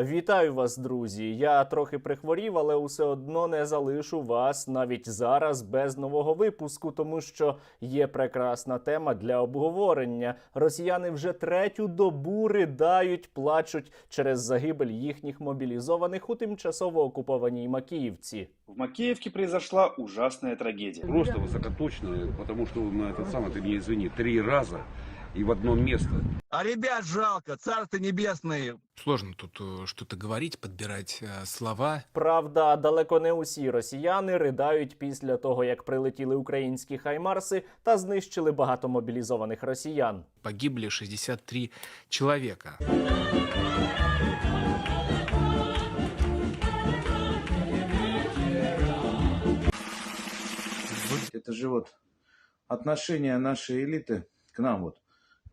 Вітаю вас, друзі! Я трохи прихворів, але усе одно не залишу вас навіть зараз без нового випуску, тому що є прекрасна тема для обговорення. Росіяни вже третю добу ридають, плачуть через загибель їхніх мобілізованих у тимчасово окупованій Макіївці. В Макеевке произошла ужасная трагедия. Просто высокоточные, потому что на этот самый, ты меня извини, три раза и в одно место. А ребят жалко, царство небесное. Сложно тут э, что-то говорить, подбирать э, слова. Правда, далеко не усі росіяни ридають після того, як прилетіли українські хаймарси та знищили багато мобілізованих росіян. Погибли 63 человека. Это же вот отношение нашей элиты к нам, вот,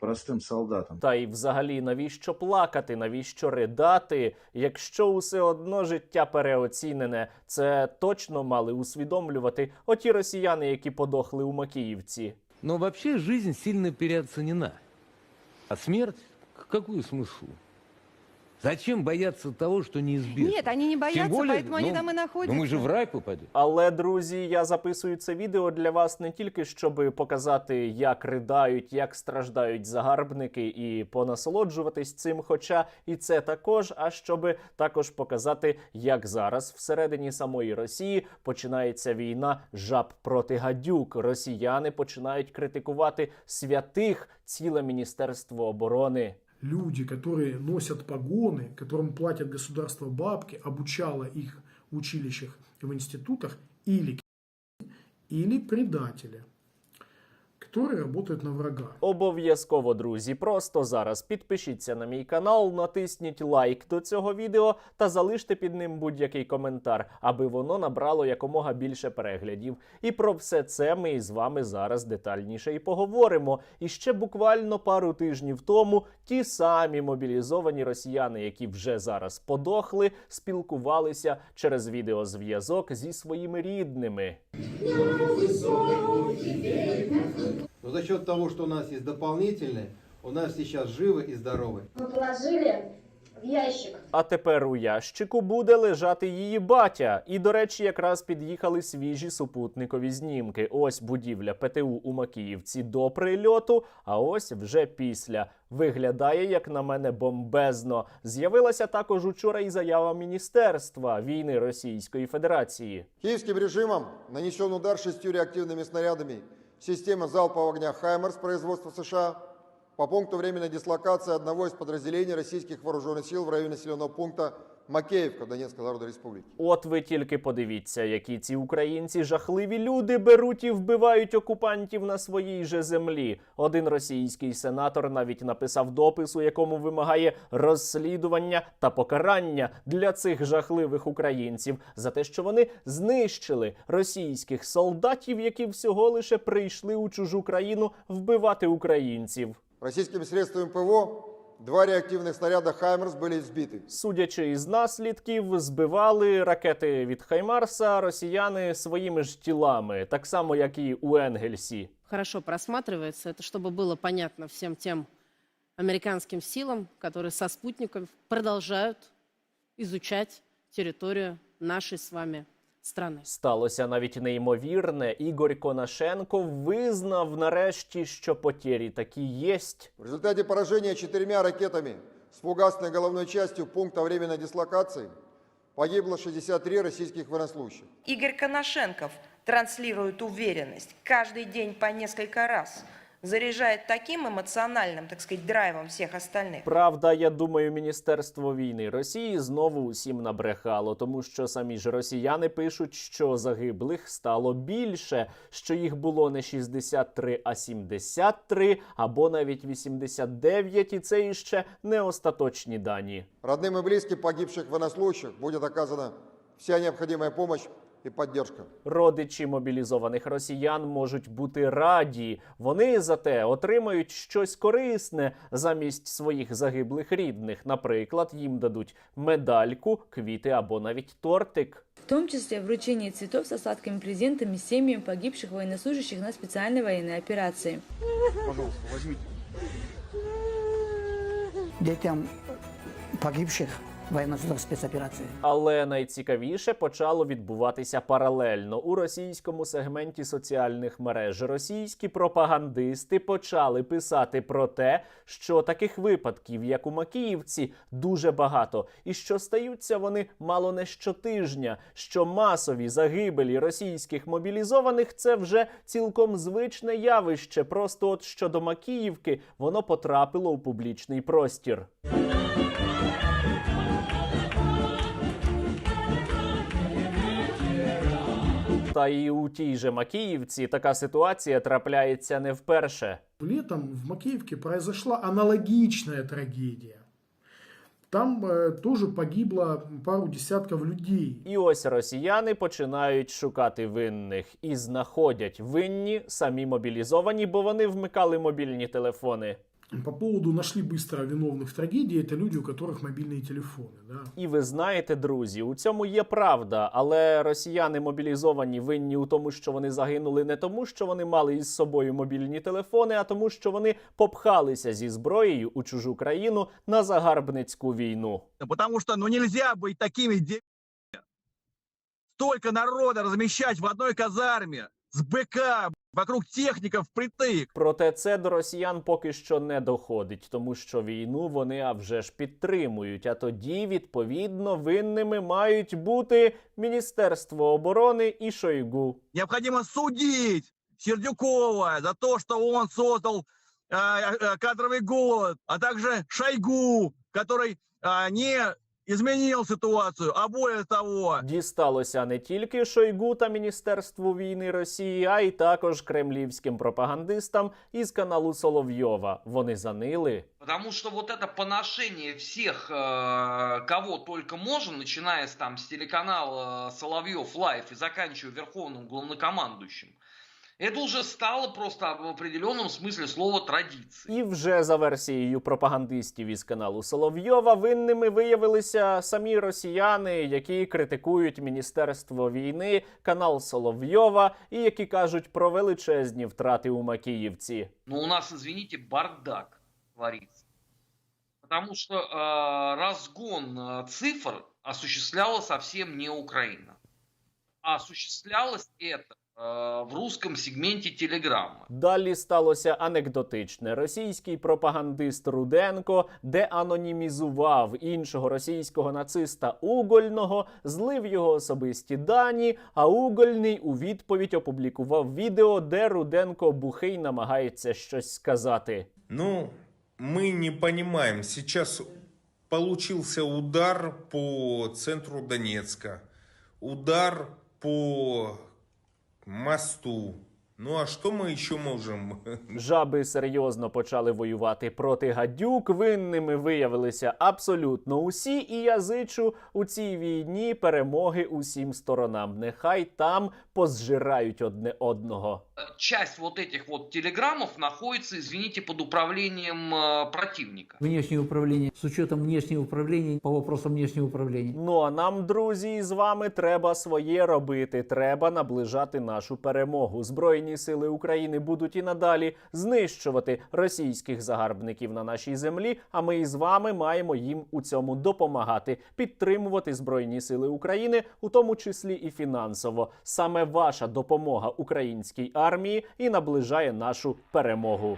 простым солдатам. Та й взагалі, навіщо плакати, навіщо ридати, якщо усе одно життя переоцінене, це точно мали усвідомлювати оті росіяни, які подохли у Макіївці. Ну взагалі жизнь сильно переоцінена, А смерть? какую смысл? Зачем бояться того, что неизбежно? Нет, они не боятся, Тем более, поэтому они ну, там и находятся. Ну мы же в рай попадем. Але друзі, я записую це відео для вас не тільки щоб показати, як ридають, як страждають загарбники, і понасолоджуватись цим, хоча і це також, а щоб також показати, як зараз всередині самої Росії починається війна жаб проти гадюк. Росіяни починають критикувати святих ціле міністерство оборони люди, которые носят погоны, которым платят государство бабки, обучало их в училищах и в институтах, или, или предатели, которые работают на врага. Обов'язково, друзі, просто зараз підпишіться на мій канал, натисніть лайк до цього відео та залиште під ним будь-який коментар, аби воно набрало якомога більше переглядів. І про все це ми із вами зараз детальніше і поговоримо. І ще буквально пару тижнів тому ті самі мобілізовані росіяни, які вже зараз подохли, спілкувалися через відеозв'язок зі своїми рідними. Но за счет того, что у нас есть дополнительные, у нас сейчас живы и здоровы. Мы положили в ящик А тепер у ящику буде лежати її батя. І, до речі, якраз під'їхали свіжі супутникові знімки. Ось будівля ПТУ у Макіївці до прильоту, а ось вже після. Виглядає, як на мене, бомбезно. З'явилася також учора і заява Міністерства війни Російської Федерації. Киевским режимом нанесен удар шестью реактивными снарядами системы залпового огня «Хаймерс» производства США по пункту временной дислокации одного из подразделений российских вооруженных сил в районе населенного пункта Макеевка Донецкой Народной Республики. От ви тільки подивіться, які ці українці жахливі люди беруть і вбивають окупантів на своїй же землі. Один російський сенатор навіть написав допис, у якому вимагає розслідування та покарання для цих жахливих українців за те, що вони знищили російських солдатів, які всього лише прийшли у чужу країну вбивати українців. Российскими средствами ПВО два реактивных снаряда «Хаймерс» были сбиты. Судячи із наслідків, збивали ракети від Хаймарса росіяни своїми ж тілами, так само як і у Енгельсі. Хорошо просматривается, это чтобы было понятно всем тем американским силам, которые со спутников продолжают изучать территорию нашей с вами страны. Сталося навіть неймовірне. Ігор Конашенко визнав нарешті, що потері такі єсть. В результате поражения четырьмя ракетами с фугасной головной частью пункта временной дислокации погибло 63 российских военнослужащих. Игорь Коношенков транслирует уверенность каждый день по несколько раз, заряжает таким эмоциональным, так сказать, драйвом всех остальных. Правда, я думаю, Міністерство війни Росії знову усім набрехало, тому що самі ж росіяни пишуть, що загиблих стало більше, що їх було не 63, а 73, або навіть 89, і це іще не остаточні дані. Родным и близким погибших военнослужащих будет оказана вся необходимая помощь и поддержка. Родичі мобілізованих росіян можуть бути раді. Вони зате отримають щось корисне замість своїх загиблих рідних. Наприклад, їм дадуть медальку, квіти або навіть тортик. В том числе вручение цветов с осадками презентами семьям погибших военнослужащих на специальной военной операции. Пожалуйста, возьмите. Детям погибших военно-морской спецоперации. Але найцікавіше почало відбуватися паралельно у російському сегменті соціальних мереж. Російські пропагандисти почали писати про те, що таких випадків, як у Макіївці, дуже багато, і що стаються вони мало не щотижня. Що масові загибелі російських мобілізованих це вже цілком звичне явище. Просто от щодо Макіївки воно потрапило у публічний простір. Та і у тій же Макіївці така ситуація трапляється не вперше. Летом в Макеевке произошла аналогичная трагедия. Там э, тоже погибло пару десятков людей. І ось росіяни починають шукати винних і знаходять винні самі мобілізовані, бо вони вмикали мобільні телефони. По поводу нашли быстро виновных в трагедии, это люди, у которых мобильные телефоны. Да? І ви знаєте, друзі, у цьому є правда, але росіяни мобілізовані винні у тому, що вони загинули не тому, що вони мали із собою мобільні телефони, а тому, що вони попхалися зі зброєю у чужу країну на загарбницьку війну. Потому что, ну, нельзя быть такими де... Столько народа размещать в одной казарме с БК, вокруг техников впритык. Проте це до росіян поки що не доходить, тому що війну вони а вже ж підтримують. А тоді, відповідно, винними мають бути Міністерство оборони і Шойгу. Необходимо судить Сердюкова за то, что он создал э, э, кадровый голод, а также Шойгу, который э, не изменил ситуацию, а более того, Дісталося не тільки Шойгу та Міністерству війни Росії, а й також кремлівським пропагандистам із каналу Соловйова. Вони занили. Потому что вот это поношение всех, э, кого только можно, начиная с, там, с телеканала Соловьев Лайф и заканчивая Верховным Главнокомандующим, это уже стало просто в определенном смысле слова традицией. І вже за версією пропагандистів із каналу Соловйова винними виявилися самі росіяни, які критикують Міністерство війни, канал Соловйова і які кажуть про величезні втрати у Макіївці. Но у нас, извините, бардак творится. Потому что э, разгон э, цифр осуществляла совсем не Украина. А осуществлялось это э, в русском сегменте Телеграма. Далі сталося анекдотичне. Російський пропагандист Руденко деанонімізував іншого російського нациста Угольного, злив його особисті дані. А Угольний у відповідь опублікував відео, де Руденко бухий намагається щось сказати. Ну, мы не понимаем. Сейчас получился удар по центру Донецка, удар по мосту. Ну а что мы еще можем? Жаби серйозно почали воювати проти гадюк. Винними виявилися абсолютно усі. І я зичу у цій війні перемоги усім сторонам. Нехай там позжирають одне одного. Э, Часть вот этих вот телеграммов находится, извините, под управлением э, противника. Внешнее управление, с учетом внешнего управления, по вопросам внешнего управления. Ну а нам, друзі, з вами треба своє робити. Треба наближати нашу перемогу. Збройні сили України будуть і надалі знищувати російських загарбників на нашій землі. А ми із вами маємо їм у цьому допомагати, підтримувати збройні сили України, у тому числі і фінансово. Саме ваша допомога українській армії і наближає нашу перемогу.